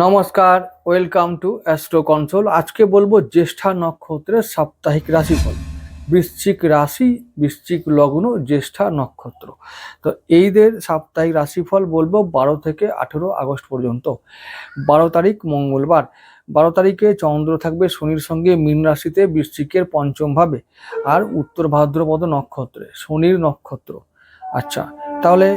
নমস্কার, welcome to astro console. আজকে বলব জ্যেষ্ঠা নক্ষত্রের সাপ্তাহিক রাশিফল। বৃশ্চিক রাশি, বৃশ্চিক লগ্ন, জ্যেষ্ঠা নক্ষত্র। তো এইদের সাপ্তাহিক রাশিফল বলব বারো থেকে আঠেরো আগস্ট পর্যন্ত। বারো তারিখ মঙ্গলবার। বারো তারিখে চন্দ্র থাকবে শনির সঙ্গে মীন রাশিতে বৃশ্চিকের পঞ্চম ভাবে আর উত্তর ভাদ্রপদ নক্ষত্রে শনির নক্ষত্র। আচ্ছা তাহলে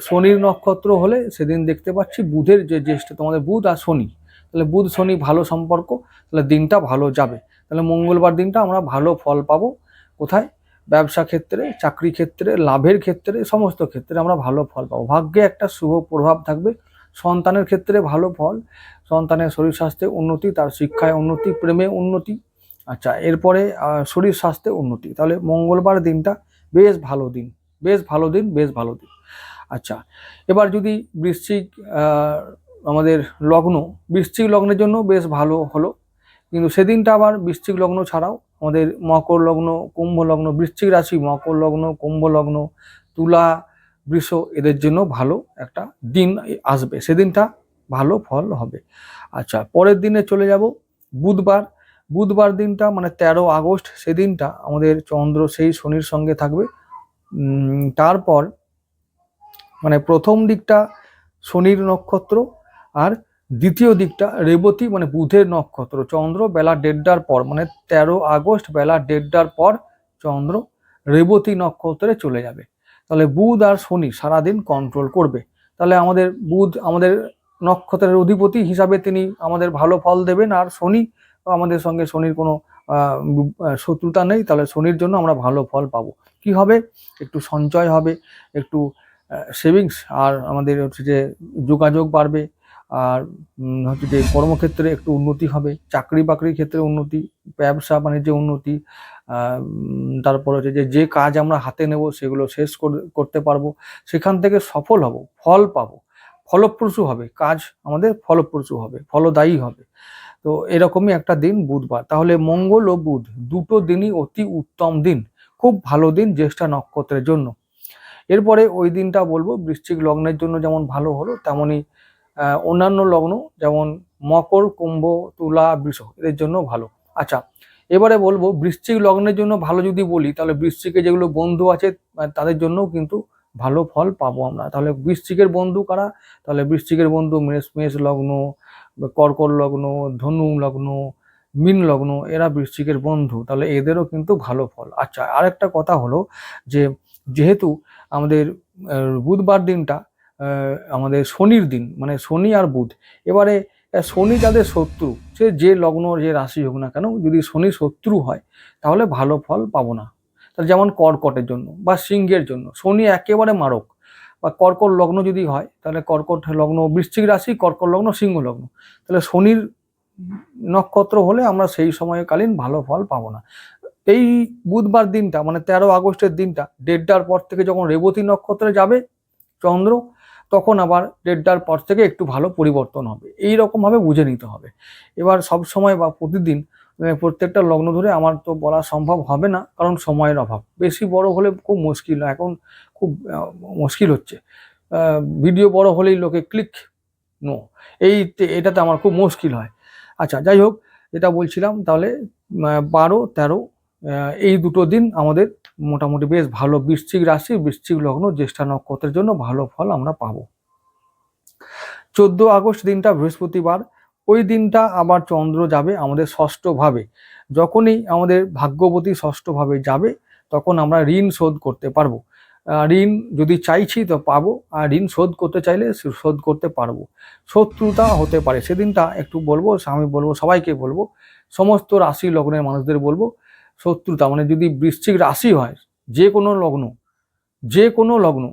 শনির নক্ষত্র হলে সেদিন দেখতে পাচ্ছি বুধের যে জ্যেষ্ঠ, তোমাদের বুধ আর শনি। তাহলে বুধ, শনি ভালো সম্পর্ক, তাহলে দিনটা ভালো যাবে। তাহলে মঙ্গলবার দিনটা আমরা ভালো ফল পাবো। কোথায়? ব্যবসা ক্ষেত্রে, চাকরি ক্ষেত্রে, লাভের ক্ষেত্রে, সমস্ত ক্ষেত্রে আমরা ভালো ফল পাবো। ভাগ্যে একটা শুভ প্রভাব থাকবে। সন্তানের ক্ষেত্রে ভালো ফল, সন্তানের শরীর স্বাস্থ্যে উন্নতি, তার শিক্ষায় উন্নতি, প্রেমে উন্নতি। আচ্ছা এরপরে শরীর স্বাস্থ্যে উন্নতি। তাহলে মঙ্গলবার দিনটা বেশ ভালো দিন। বেশ ভালো দিন, বেশ ভালো দিন। আচ্ছা এবার যদি বৃশ্চিক আমাদের লগ্ন, বৃশ্চিক লগ্নের জন্য বেশ ভালো হলো। কিন্তু সেদিনটা আবার বৃশ্চিক লগ্ন ছাড়াও আমাদের মকর লগ্ন, কুম্ভ লগ্ন, বৃশ্চিক রাশি, মকর লগ্ন, কুম্ভ লগ্ন, তুলা, বৃষ এদের জন্য ভালো একটা দিন আসবে। সেদিনটা ভালো ফল হবে। আচ্ছা পরের দিনে চলে যাব বুধবার। বুধবার দিনটা মানে তেরো আগস্ট, সেদিনটা আমাদের চন্দ্র সেই শনির সঙ্গে থাকবে। তারপর মানে প্রথম দিকটা শনির নক্ষত্র আর দ্বিতীয় দিকটা রেবতী মানে বুধের নক্ষত্র। চন্দ্র বেলা দেড়টার পর মানে তেরো আগস্ট বেলা দেড়টার পর চন্দ্র রেবতী নক্ষত্রে চলে যাবে। তাহলে বুধ আর শনি সারাদিন কন্ট্রোল করবে। তাহলে আমাদের বুধ আমাদের নক্ষত্রের অধিপতি হিসাবে তিনি আমাদের ভালো ফল দেবেন আর শনি আমাদের সঙ্গে শনির কোনো শত্রুতা নেই, তাহলে শনির জন্য আমরা ভালো ফল পাবো। কি হবে? একটু সঞ্চয় হবে, একটু সেভিংস আর আমাদের হচ্ছে যে যোগাযোগ বাড়বে আর হচ্ছে যে কর্মক্ষেত্রে একটু উন্নতি হবে, চাকরি বাকরির ক্ষেত্রে উন্নতি, ব্যবসা বাণিজ্যে উন্নতি তারপর হচ্ছে যে যে কাজ আমরা হাতে নেব সেগুলো শেষ করে- করতে পারব, সেখান থেকে সফল হব, ফল পাবো, ফলপ্রসূ হবে, কাজ আমাদের ফলপ্রসূ হবে, ফলদায়ী হবে। তো এরকমই একটা দিন বুধবার। তাহলে মঙ্গল ও বুধ দুটো দিনই অতি উত্তম দিন। খুব ভালো দিন জ্যেষ্ঠা নক্ষত্রের জন্য। এরপরে ওই দিনটা বলব, বৃশ্চিক লগ্নের জন্য যেমন ভালো হলো, তেমনই অন্যান্য লগ্ন যেমন মকর, কুম্ভ, তুলা, বৃষ এদের জন্য ভালো। আচ্ছা এবারে বলব, বৃশ্চিক লগ্নের জন্য ভালো যদি বলি, তাহলে বৃশ্চিকে যেগুলো বন্ধু আছে তাদের জন্যও কিন্তু ভালো ফল পাবো আমরা। তাহলে বৃশ্চিকের বন্ধু কারা? তাহলে বৃশ্চিকের বন্ধু মেষ মেষ লগ্ন কর্কট লগ্ন, ধনু লগ্ন, মিন লগ্ন, এরা বৃশ্চিকের বন্ধু, তাহলে এদেরও কিন্তু ভালো ফল। আচ্ছা আরেকটা কথা হলো যে, যেহেতু আমাদের বুধবার দিনটা আমাদের শনির দিন মানে শনি আর বুধ, এবারে শনি যাদের শত্রু, সে যে লগ্ন, যে রাশি হোক না কেন, যদি শনি শত্রু হয়, তাহলে ভালো ফল পাবো না। যেমন কর্কটের জন্য বা সিংহের জন্য, শনি একেবারে মারক বা কর্কট লগ্ন যদি হয়, তাহলে কর্কট লগ্ন, বৃশ্চিক রাশি, কর্কট লগ্ন, সিংহ লগ্ন। তাহলে শনির নক্ষত্র হলে আমরা সেই সময়কালীন ভালো ফল পাবো না। এই বুধবার দিনটা মানে তেরো আগস্টের দিনটা, দেড়টার পর থেকে যখন রেবতী নক্ষত্রে যাবে চন্দ্র, তখন আবার দেড়টার পর থেকে একটু ভালো পরিবর্তন হবে। এই রকম ভাবে বুঝে নিতে হবে। এবার সব সময় বা প্রতিদিন প্রত্যেকটা লগ্ন ধরে আমার তো বলা সম্ভব হবে না, কারণ সময়ের অভাব। বেশি বড় হলে খুব মুশকিল এখন খুব মুশকিল হচ্ছে। ভিডিও বড় হলেই লোকে ক্লিক, নো। এই এটাতে আমার খুব মুশকিল হয়। আচ্ছা যাই হোক যেটা বলছিলাম, তাহলে বারো, তেরো এই দুটো দিন আমাদের মোটামুটি বেশ ভালো বৃশ্চিক রাশি, বৃশ্চিক লগ্ন, জ্যেষ্ঠা নক্ষত্রের জন্য ভালো ফল আমরা পাবো। চোদ্দ আগস্ট দিনটা বৃহস্পতিবার ওই দিনটা আবার চন্দ্র যাবে আমাদের ষষ্ঠভাবে। যখনই আমাদের ভাগ্যবতী ষষ্ঠভাবে যাবে, তখন আমরা ঋণ শোধ করতে পারব। ঋণ যদি চাইছি তো পাবো, আর ঋণ শোধ করতে চাইলে শোধ করতে পারব। শত্রুতা হতে পারে। সেদিনটা একটু বলব আমি বলব, সবাইকে বলব, সমস্ত রাশি লগ্নের মানুষদের বলব, শত্রুতা মানে যদি বৃশ্চিক রাশি হয়, যে কোনো লগ্ন, যে কোনো লগ্ন,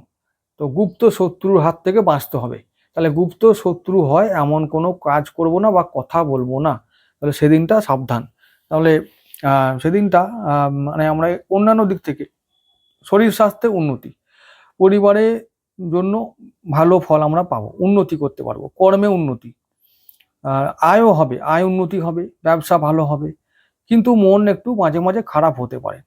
তো গুপ্ত শত্রুর হাত থেকে বাঁচতে হবে। তাহলে গুপ্ত শত্রু হয়, এমন কোনো কাজ করব না বা কথা বলব না। তাহলে সেদিনটা সাবধান। তাহলে সেদিনটা মানে আমরা অন্যান্য দিক থেকে, শরীর স্বাস্থ্যে উন্নতি। পরিবারের জন্য ভালো ফল আমরা পাবো, উন্নতি করতে পারব, কর্মে উন্নতি। আয়ও হবে, আয় উন্নতি হবে, ব্যবসা ভালো হবে, কিন্তু মন একটু মাঝে মাঝে খারাপ হতে পারে।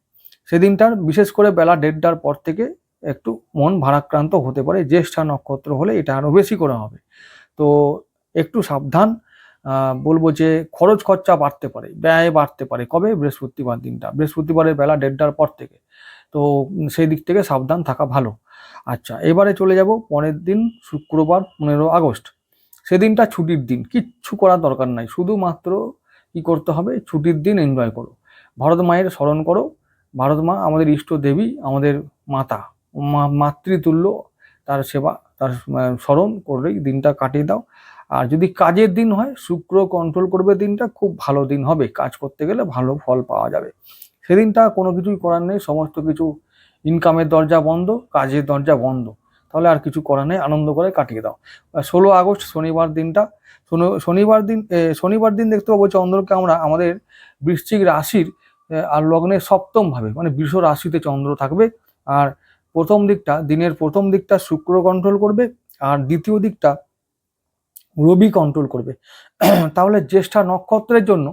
সেদিনটার, বিশেষ করে বেলা দেড়টার পর থেকে একটু মন ভারাক্রান্ত হতে পারে, জ্যেষ্ঠা নক্ষত্র হলে এটা আরও বেশি করে হবে। তো একটু সাবধান বলব যে খরচ খরচা বাড়তে পারে, ব্যয় বাড়তে পারে কবে? বৃহস্পতিবার দিনটা। বৃহস্পতিবারের বেলা দেড়টার পর থেকে। তো সেই দিক থেকে সাবধান থাকা ভালো। আচ্ছা এবারে চলে যাব পরের দিন, শুক্রবার, পনেরো আগস্ট। সেদিনটা ছুটির দিন, কিচ্ছু করার দরকার নাই। শুধুমাত্র কি করতে হবে? ছুটির দিন এনজয় করো। ভারত মায়ের স্মরণ করো। ভারত মা আমাদের ইষ্ট দেবী, আমাদের মাতা। মাতৃতুল্য, তার সেবা, তার স্মরণ করলেই দিনটা কাটিয়ে দাও। আর যদি কাজের দিন হয়, শুক্র কন্ট্রোল করবে দিনটা, খুব ভালো দিন হবে। কাজ করতে গেলে ভালো ফল পাওয়া যাবে। সেদিনটা কোনো কিছুই করার নেই, সমস্ত কিছু ইনকামের দরজা বন্ধ, কাজের দরজা বন্ধ। তাহলে আর কিছু করার নেই, আনন্দ করে কাটিয়ে দাও। ষোলো আগস্ট শনিবার দিনটা, শনি- শনিবার দিন শনিবার দিন দেখতে পাবো চন্দ্রকে আমরা, আমাদের বৃশ্চিক রাশির আর লগ্নের সপ্তম ভাবে মানে বৃষ রাশিতে চন্দ্র থাকবে। আর প্রথম দিকটা, দিনের প্রথম দিকটা শুক্র কন্ট্রোল করবে আর দ্বিতীয় দিকটা রবি কন্ট্রোল করবে। তাহলে জ্যেষ্ঠা নক্ষত্রের জন্য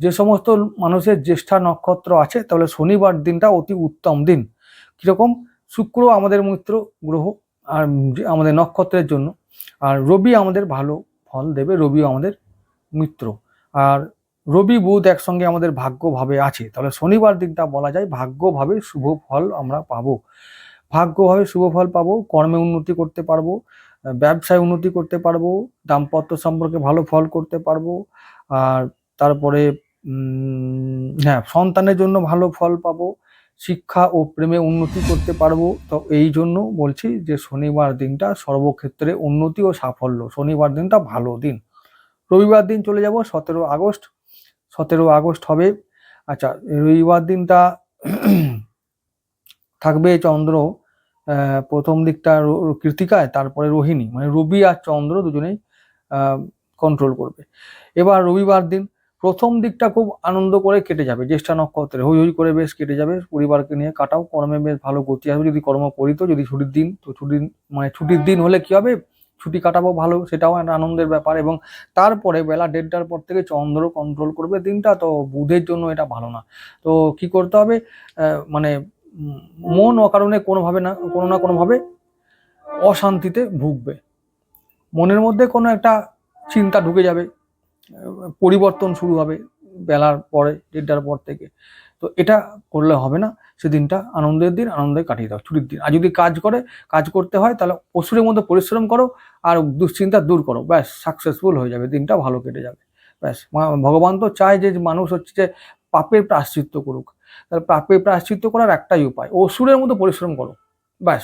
যে সমস্ত মানুষের জ্যেষ্ঠা নক্ষত্র আছে, তাহলে শনিবার দিনটা অতি উত্তম দিন। কীরকম? শুক্র আমাদের মিত্র গ্রহ আর আমাদের নক্ষত্রের জন্য। আর রবি আমাদের ভালো ফল দেবে, রবিও আমাদের মিত্র। আর রবি বুধ একসঙ্গে আমাদের ভাগ্যভাবে আছে। তাহলে শনিবার দিনটা বলা যায় ভাগ্যভাবে শুভ ফল আমরা পাবো। ভাগ্যভাবে শুভ ফল পাবো, কর্মে উন্নতি করতে পারব ব্যবসায় উন্নতি করতে পারব, দাম্পত্য সম্পর্কে ভালো ফল করতে পারব, আর তারপরে হ্যাঁ সন্তানের জন্য ভালো ফল পাবো, শিক্ষা ও প্রেমে উন্নতি করতে পারব, তো এই জন্য বলছি যে শনিবার দিনটা সর্বক্ষেত্রে উন্নতি ও সাফল্য। শনিবার দিনটা ভালো দিন। রবিবার দিন চলে যাব, সতেরো আগস্ট। সতেরো আগস্ট হবে। আচ্ছা রবিবার দিনটা থাকবে চন্দ্র। প্রথম দিকটা কৃতিকায় তারপরে রোহিণী। মানে রবি আর চন্দ্র দুজনেই কন্ট্রোল করবে। এবার রবিবার দিন প্রথম দিকটা খুব আনন্দ করে কেটে যাবে, জ্যেষ্ঠা নক্ষত্রে। হই হই করে বেশ কেটে যাবে, পরিবারকে নিয়ে কাটাও। কর্মে বেশ ভালো গতি আসবে, যদি কর্ম করি তো, যদি ছুটির দিন, তো ছুটির মানে ছুটির দিন হলে কি হবে? ছুটি কাটাবো ভালো, সেটাও একটা আনন্দের ব্যাপার। এবং তারপরে বেলা দেড়টার পর থেকে চন্দ্র কন্ট্রোল করবে দিনটা, তো বুধের জন্য এটা ভালো না। তো কি করতে হবে? মানে মন অকারণে কোনোভাবে না, কোনো না কোনোভাবে অশান্তিতে ভুগবে। মনের মধ্যে কোনো একটা চিন্তা ঢুকে যাবে, পরিবর্তন শুরু হবে বেলার পরে, দেড়টার পর থেকে। তো এটা করলে হবে না। সেদিনটা আনন্দের দিন, আনন্দে কাটিয়ে দাও, ছুটির দিন। আর যদি কাজ করে, কাজ করতে হয়, তাহলে অসুরের মধ্যে পরিশ্রম করো আর দুশ্চিন্তা দূর করো। ব্যাস সাকসেসফুল হয়ে যাবে, দিনটা ভালো কেটে যাবে। ব্যাস ভগবান তো চায় যে মানুষ হচ্ছে যে পাপের প্রাশ্চিত্য করুক। তাহলে পাপের প্রাশ্চিত্য করার একটাই উপায়। অসুরের মতো পরিশ্রম করো। ব্যাস।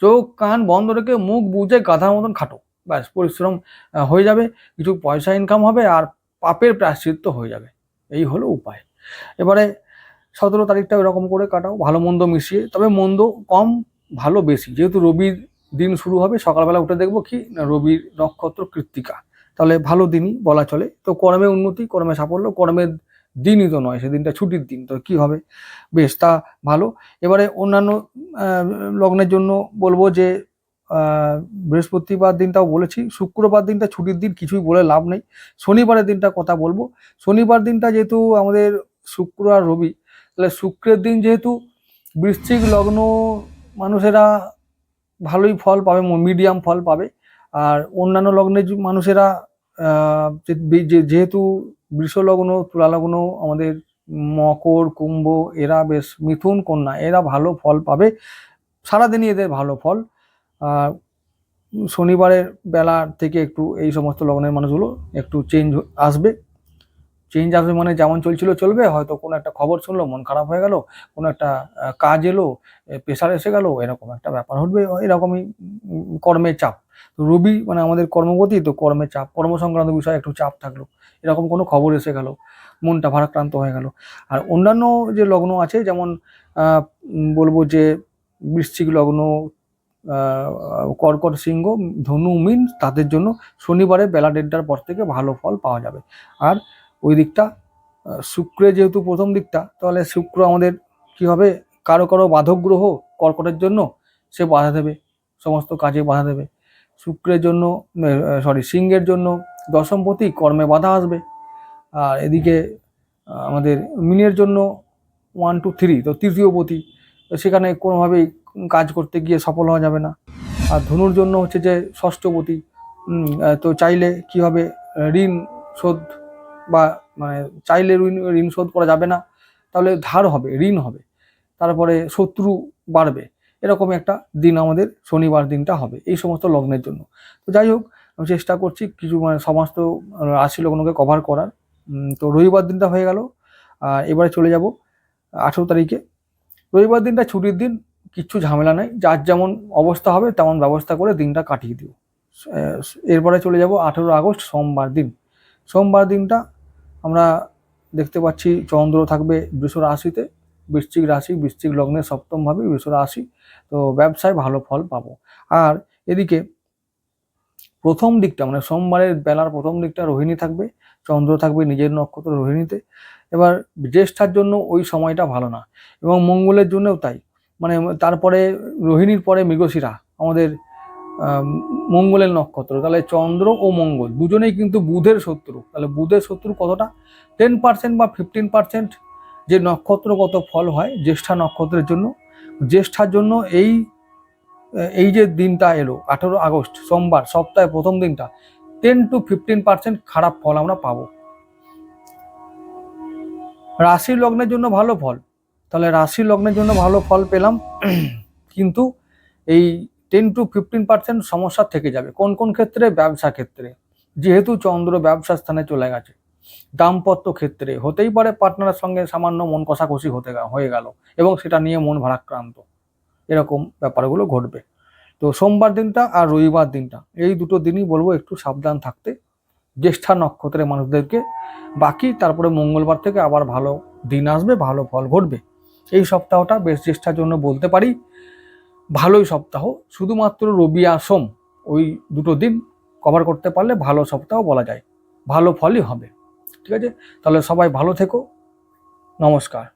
চোখ, কান বন্ধ রেখে মুখ বুঝে গাধার মতন খাটো। ব্যাস, পরিশ্রম হয়ে যাবে। কিছু পয়সা ইনকাম হবে আর পাপের প্রাশ্চিত্য হয়ে যাবে। এই হলো উপায়। এবারে সতেরো তারিখটা এরকম করে কাটাও। ভালো মন্দ মিশিয়ে। তবে মন্দ কম, ভালো বেশি। যেহেতু রবির দিন শুরু হবে, সকালবেলা উঠে দেখব কি রবির নক্ষত্র কৃত্তিকা। তাহলে ভালো দিনই বলা চলে। তো কর্মে উন্নতি, কর্মে সাফল্য কর্মের দিনই তো নয়, সেদিনটা ছুটির দিন, তো কি হবে? বেশ, তা ভালো। এবারে অন্যান্য লগ্নের জন্য বলব যে বৃহস্পতিবার দিনটাও বলেছি, শুক্রবার দিনটা ছুটির দিন, কিছুই বলে লাভ নেই। শনিবারের দিনটা কথা বলব। শনিবার দিনটা যেহেতু আমাদের শুক্র আর রবি, তাহলে শুক্রের দিন যেহেতু বৃশ্চিক লগ্ন মানুষেরা ভালোই ফল পাবে মিডিয়াম ফল পাবে। আর অন্যান্য লগ্নের মানুষেরা যেহেতু বৃষ তুলালগ্ন, আমাদের মকর, কুম্ভ, এরা বেশ মিথুন কন্যা, এরা ভালো ফল পাবে। সারাদিনই এদের ভালো ফল। আর শনিবারের বেলা থেকে একটু এই সমস্ত লগ্নের মানুষগুলো একটু চেঞ্জ আসবে। চেঞ্জ আসবে মানে যেমন চলছিল চলবে, হয়তো কোনো একটা খবর শুনলো, মন খারাপ হয়ে গেল, কোনো একটা কাজ এলো প্রেশার এসে গেল, এরকম একটা ব্যাপার ঘটবে, এরকমই কর্মের চাপ। রবি মানে আমাদের কর্মগতি তো কর্মের চাপ কর্ম সংক্রান্ত বিষয়ে একটু চাপ থাকল। এরকম কোনো খবর এসে গেল, মনটা ভারাক্রান্ত হয়ে গেল। আর অন্যান্য যে লগ্ন আছে, যেমন বলব যে বৃশ্চিক লগ্ন কর্কট সিংহ, ধনু, মিন, তাদের জন্য শনিবারে বেলা দেড়টার পর থেকে ভালো ফল পাওয়া যাবে। আর ওই দিকটা শুক্রে যেহেতু প্রথম দিকটা, তাহলে শুক্র আমাদের কি হবে? কারও কারও বাধক গ্রহ কর্কটের জন্য, সে বাধা দেবে, সমস্ত কাজে বাধা দেবে। শুক্রের জন্য সরি সিংহের জন্য দশমপতি কর্মে বাধা আসবে। আর এদিকে আমাদের মিনের জন্য ওয়ান টু থ্রি তো তৃতীয় পতি, তো সেখানে কোনোভাবেই কাজ করতে গিয়ে সফল হওয়া যাবে না। আর ধনুর জন্য হচ্ছে যে ষষ্ঠপতি তো চাইলে কি হবে ঋণ শোধ বা মানে চাইলে ঋণ ঋণ শোধ করা যাবে না, তাহলে ধার হবে, ঋণ হবে। তারপরে শত্রু বাড়বে। এরকম একটা দিন আমাদের শনিবার দিনটা হবে, এই সমস্ত লগ্নের জন্য। তো যাই হোক, আমি চেষ্টা করছি কিছু মানে সমস্ত রাশি লগ্নকে কভার করার। তো রবিবার দিনটা হয়ে গেল এবারে চলে যাব আঠেরো তারিখে। রবিবার দিনটা ছুটির দিন কিচ্ছু ঝামেলা নেই, যার যেমন অবস্থা হবে তেমন ব্যবস্থা করে দিনটা কাটিয়ে দিও এরপরে চলে যাব আঠেরো আগস্ট, সোমবার দিন। সোমবার দিনটা আমরা দেখতে পাচ্ছি চন্দ্র থাকবে বৃষ রাশিতে। বৃশ্চিক রাশি, বৃশ্চিক লগ্নের সপ্তমভাবে বৃষ রাশি, তো ব্যবসায় ভালো ফল পাবো। আর এদিকে প্রথম দিকটা মানে সোমবারের বেলার প্রথম দিকটা রোহিণী থাকবে, চন্দ্র থাকবে নিজের নক্ষত্র রোহিণীতে। এবার জ্যেষ্ঠার জন্য ওই সময়টা ভালো না, এবং মঙ্গলের জন্যও তাই। মানে তারপরে রোহিণীর পরে মৃগশিরা, আমাদের মঙ্গলের নক্ষত্র, তাহলে চন্দ্র ও মঙ্গল, দুজনেই কিন্তু বুধের শত্রু। তাহলে বুধের শত্রু কতটা? টেন পার্সেন্ট বা ফিফটিন পার্সেন্ট যে নক্ষত্রগত ফল হয় জ্যেষ্ঠা নক্ষত্রের জন্য। জ্যেষ্ঠার জন্য এই এই যে দিনটা এলো, আঠেরো আগস্ট, সোমবার সপ্তাহে প্রথম দিনটা টেন টু ফিফটিন পার্সেন্ট খারাপ ফল আমরা পাবো। রাশি লগ্নের জন্য ভালো ফল। তাহলে রাশি লগ্নের জন্য ভালো ফল পেলাম। কিন্তু এই টেন টু ফিফটিন পার্সেন্ট সমস্যা থেকে যাবে। কোন কোন ক্ষেত্রে? ব্যবসা ক্ষেত্রে। যেহেতু চন্দ্র ব্যবসা স্থানে চলে গেছে। দাম্পত্য ক্ষেত্রে। হতেই পারে পার্টনারের সঙ্গে সামান্য মন কষাকষি হতে হয়ে গেল এবং সেটা নিয়ে মন ভারাক্রান্ত। এরকম ব্যাপারগুলো ঘটবে। তো সোমবার দিনটা আর রবিবার দিনটা, এই দুটো দিনই বলব একটু সাবধান থাকতে। জ্যেষ্ঠা নক্ষত্রের মানুষদেরকে, বাকি তারপরে মঙ্গলবার থেকে আবার ভালো দিন আসবে, ভালো ফল ঘটবে। এই সপ্তাহটা বেশ জ্যেষ্ঠার জন্য বলতে পারি, ভালোই সপ্তাহ। শুধুমাত্র রবি আর সোম, ওই দুটো দিন কভার করতে পারলে ভালো সপ্তাহ বলা যায়। ভালো ফলই হবে। ঠিক আছে? তাহলে সবাই ভালো থেকো। নমস্কার।